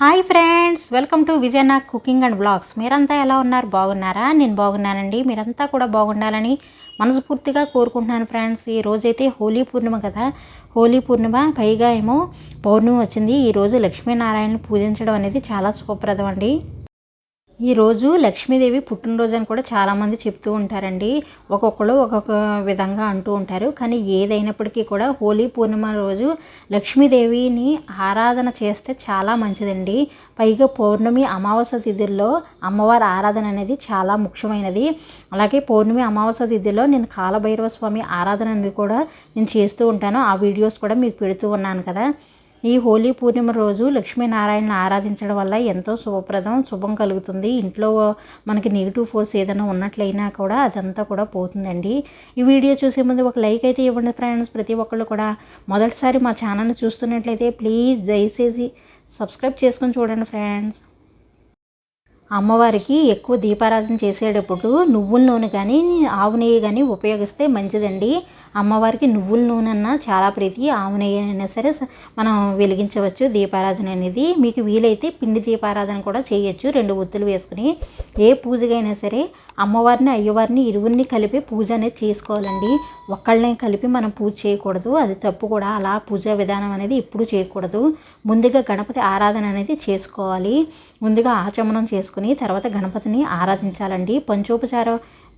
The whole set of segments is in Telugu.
Hi friends welcome to Vijayana cooking and blogs మీరంతా ఎలా ఉన్నారు? బాగున్నారా? నేను బాగున్నానండి. మీరంతా కూడా బాగుండాలని మనస్ఫూర్తిగా కోరుకుంటున్నాను ఫ్రెండ్స్. ఈ రోజైతే హోలీ పూర్ణిమ కదా. హోలీ పూర్ణిమ పైగా ఏమో పౌర్ణమి వచ్చింది. ఈరోజు లక్ష్మీనారాయణని పూజించడం అనేది చాలా శుభప్రదం అండి ఈరోజు లక్ష్మీదేవి పుట్టినరోజు అని కూడా చాలామంది చెప్తూ ఉంటారండి. ఒక్కొక్కరు ఒక్కొక్క విధంగా అంటూ ఉంటారు. కానీ ఏదైనప్పటికీ కూడా హోలీ పూర్ణిమ రోజు లక్ష్మీదేవిని ఆరాధన చేస్తే చాలా మంచిదండి. పైగా పౌర్ణమి అమావాస్య తిథుల్లో అమ్మవారి ఆరాధన అనేది చాలా ముఖ్యమైనది. అలాగే పౌర్ణమి అమావాస్య తిథిలో నేను కాలభైరవ స్వామి ఆరాధన అనేది కూడా నేను చేస్తూ ఉంటాను. ఆ వీడియోస్ కూడా మీకు పెడుతూ ఉన్నాను కదా. ఈ హోలీ పూర్ణిమ రోజు లక్ష్మీనారాయణని ఆరాధించడం వల్ల ఎంతో శుభప్రదం శుభం కలుగుతుంది. ఇంట్లో మనకి నెగిటివ్ ఫోర్స్ ఏదైనా ఉన్నట్లయినా కూడా అదంతా కూడా పోతుందండి. ఈ వీడియో చూసే ముందు ఒక లైక్ అయితే ఇవ్వండి ఫ్రెండ్స్ ప్రతి ఒక్కళ్ళు కూడా మొదటిసారి మా ఛానల్ని చూస్తున్నట్లయితే ప్లీజ్ దయచేసి సబ్స్క్రైబ్ చేసుకొని చూడండి ఫ్రెండ్స్ అమ్మవారికి ఎక్కువ దీపారాధన చేసేటప్పుడు నువ్వుల నూనె కానీ ఆవు నెయ్యి కానీ ఉపయోగిస్తే మంచిదండి. అమ్మవారికి నువ్వుల నూనె అన్న చాలా ప్రీతి. ఆవు నెయ్యి అయినా సరే మనం వెలిగించవచ్చు దీపారాధన అనేది. మీకు వీలైతే పిండి దీపారాధన కూడా చేయొచ్చు. రెండు ఒత్తులు వేసుకుని ఏ పూజకైనా సరే అమ్మవారిని అయ్యవారిని ఇరువురిని కలిపి పూజ అనేది చేసుకోవాలండి. ఒక్కళ్ళని కలిపి మనం పూజ చేయకూడదు. అది తప్పు కూడా. అలా పూజా విధానం అనేది ఇప్పుడు చేయకూడదు. ముందుగా గణపతి ఆరాధన అనేది చేసుకోవాలి. ముందుగా ఆచమనం చేసుకుని తర్వాత గణపతిని ఆరాధించాలండి. పంచోపచార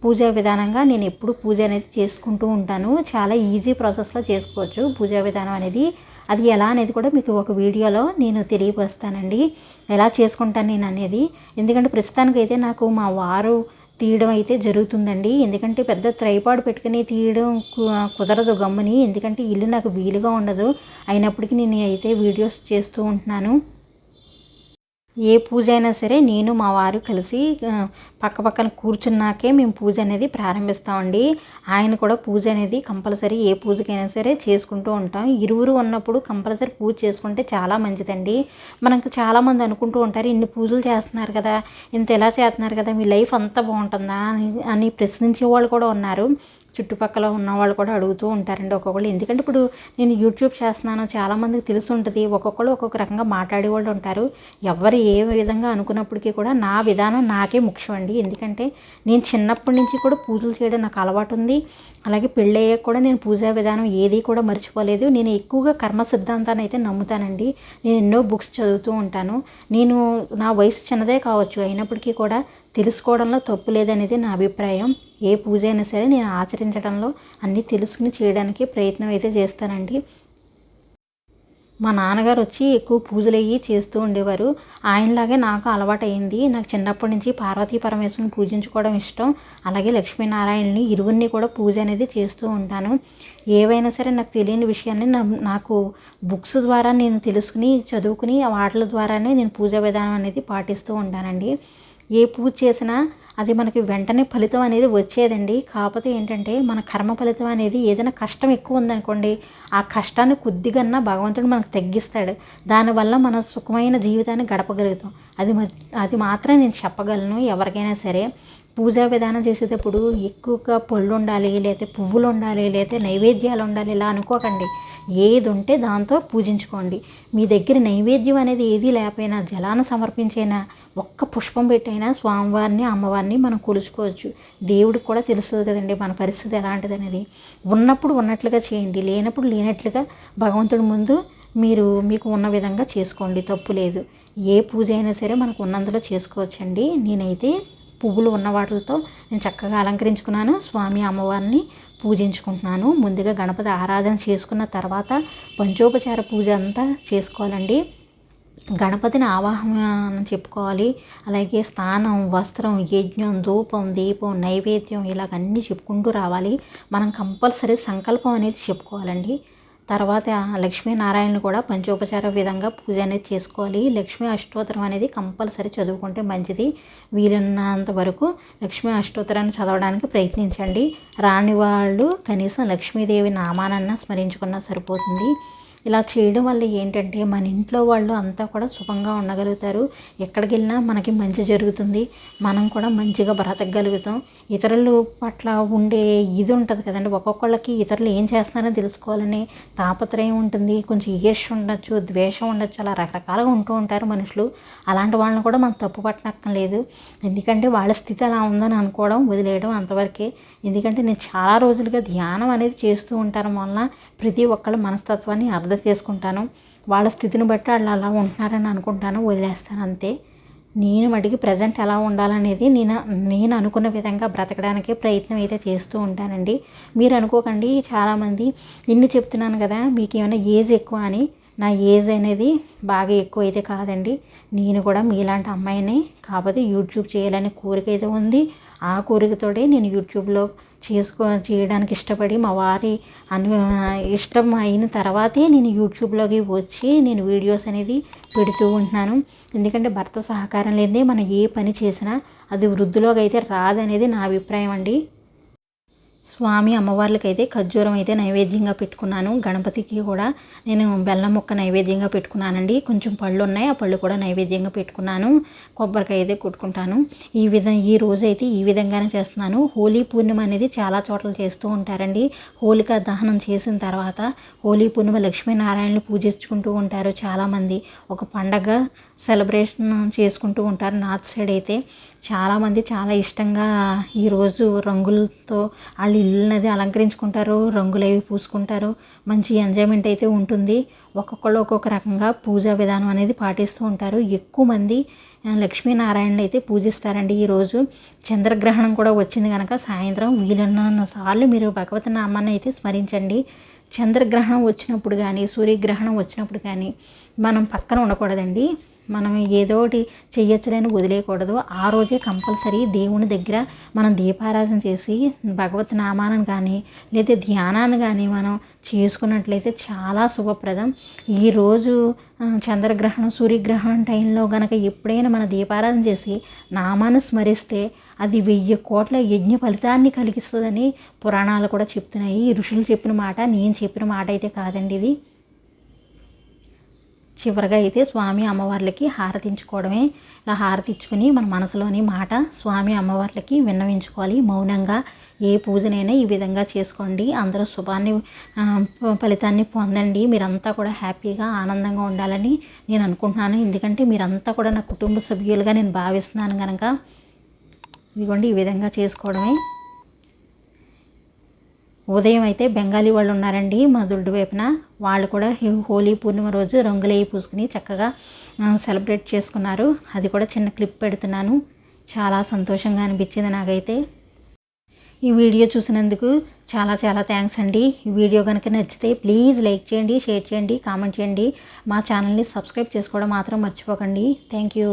పూజా విధానంగా నేను ఎప్పుడు పూజ అనేది చేసుకుంటూ ఉంటాను. చాలా ఈజీ ప్రాసెస్లో చేసుకోవచ్చు పూజా విధానం అనేది. అది ఎలా అనేది కూడా మీకు ఒక వీడియోలో నేను తెలియపరుస్తానండి. ఎలా చేసుకుంటాను నేను అనేది. ఎందుకంటే ప్రస్తుతానికైతే నాకు మా వారు తీయడం అయితే జరుగుతుందండి. ఎందుకంటే పెద్ద త్రైపాడు పెట్టుకుని తీయడం కు- కుదరదు గమ్ముని. ఎందుకంటే ఇల్లు నాకు వీలుగా ఉండదు. అయినప్పటికీ నేను అయితే వీడియోస్ చేస్తూ ఉంటున్నాను. ఏ పూజ అయినా సరే నేను మా వారు కలిసి పక్క పక్కన కూర్చున్నాకే మేము పూజ అనేది ప్రారంభిస్తామండి. ఆయన కూడా పూజ అనేది కంపల్సరీ ఏ పూజకైనా సరే చేసుకుంటూ ఉంటాం. ఇరువురు ఉన్నప్పుడు కంపల్సరీ పూజ చేసుకుంటే చాలా మంచిదండి. మనకు చాలామంది అనుకుంటూ ఉంటారు ఇన్ని పూజలు చేస్తున్నారు కదా ఇంత ఎలా చేస్తున్నారు కదా మీ లైఫ్ అంతా బాగుంటుందా? అని ప్రశ్నించే వాళ్ళు కూడా ఉన్నారు. చుట్టుపక్కల ఉన్న వాళ్ళు కూడా అడుగుతూ ఉంటారండి ఒక్కొక్కళ్ళు. ఎందుకంటే ఇప్పుడు నేను యూట్యూబ్ చేస్తున్నాను చాలామందికి తెలిసి ఉంటుంది ఒక్కొక్కళ్ళు ఒక్కొక్క రకంగా మాట్లాడే వాళ్ళు ఉంటారు. ఎవరు ఏ విధంగా అనుకున్నప్పటికీ కూడా నా విధానం నాకే ముఖ్యం అండి ఎందుకంటే నేను చిన్నప్పటి నుంచి కూడా పూజలు చేయడం నాకు అలవాటు ఉంది అలాగే పెళ్ళయ్యాక కూడా నేను పూజా విధానం ఏది కూడా మర్చిపోలేదు. నేను ఎక్కువగా కర్మ సిద్ధాంతాన్ని అయితే నమ్ముతానండి. నేను ఎన్నో బుక్స్ చదువుతూ ఉంటాను. నేను నా వయసు చిన్నదే కావచ్చు. అయినప్పటికీ కూడా తెలుసుకోవడంలో తప్పు లేదనేది నా అభిప్రాయం. ఏ పూజ అయినా సరే నేను ఆచరించడంలో అన్నీ తెలుసుకుని చేయడానికి ప్రయత్నం అయితే చేస్తానండి. మా నాన్నగారు వచ్చి ఎక్కువ పూజలు అయ్యి చేస్తూ ఉండేవారు. ఆయనలాగే నాకు అలవాటు అయింది నాకు చిన్నప్పటి నుంచి పార్వతీ పరమేశ్వరుని పూజించుకోవడం ఇష్టం. అలాగే లక్ష్మీనారాయణని ఇరువురిని కూడా పూజ అనేది చేస్తూ ఉంటాను. ఏవైనా సరే నాకు తెలియని విషయాన్ని నా- నాకు బుక్స్ ద్వారా నేను తెలుసుకుని చదువుకుని వాటి ద్వారానే నేను పూజా విధానం అనేది పాటిస్తూ ఉంటానండి. ఏ పూజ చేసినా అది మనకి వెంటనే ఫలితం అనేది వచ్చేదండి. కాకపోతే ఏంటంటే మన కర్మ ఫలితం అనేది ఏదైనా కష్టం ఎక్కువ ఉందనుకోండి ఆ కష్టాన్ని కొద్దిగన్నా భగవంతుడు మనకు తగ్గిస్తాడు. దానివల్ల మనం సుఖమైన జీవితాన్ని గడపగలుగుతాం. అది అది మాత్రం నేను చెప్పగలను ఎవరికైనా సరే. పూజా విధానం చేసేటప్పుడు ఎక్కువగా పళ్ళు ఉండాలి లేకపోతే పువ్వులు ఉండాలి లేకపోతే నైవేద్యాలు ఉండాలి ఇలా అనుకోకండి. ఏది ఉంటే దాంతో పూజించుకోండి. మీ దగ్గర నైవేద్యం అనేది ఏది లేకపోయినా జలాన్ని సమర్పించైనా ఒక్క పుష్పం పెట్టైనా స్వామివారిని అమ్మవారిని మనం కొలుచుకోవచ్చు. దేవుడికి కూడా తెలుస్తుంది కదండి మన పరిస్థితి ఎలాంటిది అనేది ఉన్నప్పుడు ఉన్నట్లుగా చేయండి లేనప్పుడు లేనట్లుగా భగవంతుడి ముందు మీరు మీకు ఉన్న విధంగా చేసుకోండి తప్పు లేదు. ఏ పూజ అయినా సరే మనకు ఉన్నందులో చేసుకోవచ్చండి. నేనైతే పువ్వులు ఉన్న వాటితో నేను చక్కగా అలంకరించుకున్నాను. స్వామి అమ్మవారిని పూజించుకుంటున్నాను. ముందుగా గణపతి ఆరాధన చేసుకున్న తర్వాత పంచోపచార పూజ అంతా చేసుకోవాలండి. గణపతిని ఆవాహన చెప్పుకోవాలి. అలాగే స్థానం వస్త్రం యజ్ఞం ధూపం దీపం నైవేద్యం ఇలాగ అన్నీ చెప్పుకుంటూ రావాలి. మనం కంపల్సరీ సంకల్పం అనేది చెప్పుకోవాలండి. తర్వాత లక్ష్మీనారాయణను కూడా పంచోపచార విధంగా పూజ అనేది చేసుకోవాలి. లక్ష్మీ అష్టోత్తరం అనేది కంపల్సరీ చదువుకుంటే మంచిది. వీలున్నంత వరకు లక్ష్మీ అష్టోత్తరాన్ని చదవడానికి ప్రయత్నించండి. రాని వాళ్ళు కనీసం లక్ష్మీదేవి నామానన్న స్మరించుకున్నా సరిపోతుంది. ఇలా చేయడం వల్ల ఏంటంటే మన ఇంట్లో వాళ్ళు అంతా కూడా సుఖంగా ఉండగలుగుతారు. ఎక్కడికి వెళ్ళినా మనకి మంచి జరుగుతుంది. మనం కూడా మంచిగా బ్రతకగలుగుతాం. ఇతరుల పట్ల ఉండే ఇది ఉంటుంది కదండి. ఒక్కొక్కళ్ళకి ఇతరులు ఏం చేస్తున్నారో తెలుసుకోవాలని తాపత్రయం ఉంటుంది. కొంచెం ఈర్ష ఉండొచ్చు ద్వేషం ఉండొచ్చు అలా రకరకాలుగా ఉంటూ ఉంటారు మనుషులు. అలాంటి వాళ్ళని కూడా మనం తప్పు పట్టనక్కర్లేదు. ఎందుకంటే వాళ్ళ స్థితి అలా ఉందని అనుకోవడం వదిలేయడం అంతవరకే. ఎందుకంటే నేను చాలా రోజులుగా ధ్యానం అనేది చేస్తూ ఉంటాను. వలన ప్రతి ఒక్కళ్ళ మనస్తత్వాన్ని అర్థం చేసుకుంటాను. వాళ్ళ స్థితిని బట్టి వాళ్ళు అలా ఉంటున్నారని అనుకుంటాను. వదిలేస్తాను అంతే. నేను మటుకి ప్రజెంట్ ఎలా ఉండాలనేది నేను నేను అనుకున్న విధంగా బ్రతకడానికి ప్రయత్నం అయితే చేస్తూ ఉంటానండి. మీరు అనుకోకండి చాలామంది ఇన్ని చెప్తున్నాను కదా మీకు ఏమైనా ఏజ్ ఎక్కువ అని నా ఏజ్ అనేది బాగా ఎక్కువ అయితే కాదండి. నేను కూడా మీలాంటి అమ్మాయిని కాకపోతే యూట్యూబ్ చేయాలనే కోరిక అయితే ఉంది. ఆ కోరికతోటే నేను యూట్యూబ్లో చేసుకో చేయడానికి ఇష్టపడి మా వారి అను ఇష్టం అయిన తర్వాతే నేను యూట్యూబ్లోకి వచ్చి నేను వీడియోస్ అనేది పెడుతూ ఉంటున్నాను. ఎందుకంటే భర్త సహకారం లేదే మనం ఏ పని చేసినా అది వృద్ధిలోకి అయితే రాదనేది నా అభిప్రాయం అండి. స్వామి అమ్మవార్లకి అయితే ఖర్జూరం అయితే నైవేద్యంగా పెట్టుకున్నాను. గణపతికి కూడా నేను బెల్లం ముక్క నైవేద్యంగా పెట్టుకున్నానండి. కొంచెం పళ్ళు ఉన్నాయి. ఆ పళ్ళు కూడా నైవేద్యంగా పెట్టుకున్నాను. కొబ్బరికాయ అయితే కొట్టుకుంటాను. ఈ విధ ఈ రోజు అయితే ఈ విధంగానే చేస్తున్నాను. హోలీ పూర్ణిమ అనేది చాలా చోట్ల చేస్తూ ఉంటారండి. హోలిక దహనం చేసిన తర్వాత హోలీ పూర్ణిమ లక్ష్మీనారాయణలు పూజించుకుంటూ ఉంటారు చాలామంది. ఒక పండగ సెలబ్రేషన్ చేసుకుంటూ ఉంటారు నార్త్ సైడ్ అయితే. చాలామంది చాలా ఇష్టంగా ఈరోజు రంగులతో వాళ్ళు ఇల్లునది అలంకరించుకుంటారు రంగులు అవి పూసుకుంటారు మంచి ఎంజాయ్మెంట్ అయితే ఉంటుంది. ఒక్కొక్కళ్ళు ఒక్కొక్క రకంగా పూజా విధానం అనేది పాటిస్తూ ఉంటారు. ఎక్కువ మంది లక్ష్మీనారాయణలు అయితే పూజిస్తారండి ఈరోజు చంద్రగ్రహణం కూడా వచ్చింది కనుక సాయంత్రం. వీలున్న సార్లు మీరు భగవతి నామాన్ని అయితే స్మరించండి. చంద్రగ్రహణం వచ్చినప్పుడు కానీ సూర్యగ్రహణం వచ్చినప్పుడు కానీ మనం పక్కన ఉండకూడదండి. మనం ఏదో ఒకటి చెయ్యొచ్చులని వదిలేయకూడదు. ఆ రోజే కంపల్సరీ దేవుని దగ్గర మనం దీపారాధన చేసి భగవత్ నామాన్ని కానీ లేదా ధ్యానాన్ని కానీ మనం చేసుకున్నట్లయితే చాలా శుభప్రదం. ఈరోజు చంద్రగ్రహణం సూర్యగ్రహణం టైంలో కనుక ఎప్పుడైనా మన దీపారాధన చేసి నామాన్ని స్మరిస్తే అది వెయ్యి కోట్ల యజ్ఞ ఫలితాన్ని కలిగిస్తుందని పురాణాలు కూడా చెప్తున్నాయి. ఋషులు చెప్పిన మాట నేను చెప్పిన మాట అయితే కాదండి ఇది. చివరిగా అయితే స్వామి అమ్మవార్లకి హారతించుకోవడమే ఇలా హారతించుకొని మన మనసులోని మాట స్వామి అమ్మవార్లకి విన్నవించుకోవాలి. మౌనంగా ఏ పూజనైనా ఈ విధంగా చేసుకోండి. అందరూ శుభాన్ని ఫలితాన్ని పొందండి. మీరంతా కూడా హ్యాపీగా ఆనందంగా ఉండాలని నేను అనుకుంటున్నాను. ఎందుకంటే మీరంతా కూడా నా కుటుంబ సభ్యులుగా నేను భావిస్తున్నాను కనుక ఇదిగోండి ఈ విధంగా చేసుకోవడమే. ఉదయం అయితే బెంగాలీ వాళ్ళు ఉన్నారండి మా దుడ్డు వైపున. వాళ్ళు కూడా హోలీ పూర్ణిమ రోజు రంగులేయి పూసుకుని చక్కగా సెలబ్రేట్ చేసుకున్నారు. అది కూడా చిన్న క్లిప్ పెడుతున్నాను. చాలా సంతోషంగా అనిపించింది నాకైతే. ఈ వీడియో చూసినందుకు చాలా చాలా థ్యాంక్స్ అండి. ఈ వీడియో కనుక నచ్చితే ప్లీజ్ లైక్ చేయండి షేర్ చేయండి కామెంట్ చేయండి. మా ఛానల్ని సబ్స్క్రైబ్ చేసుకోవడం మాత్రం మర్చిపోకండి. Thank you.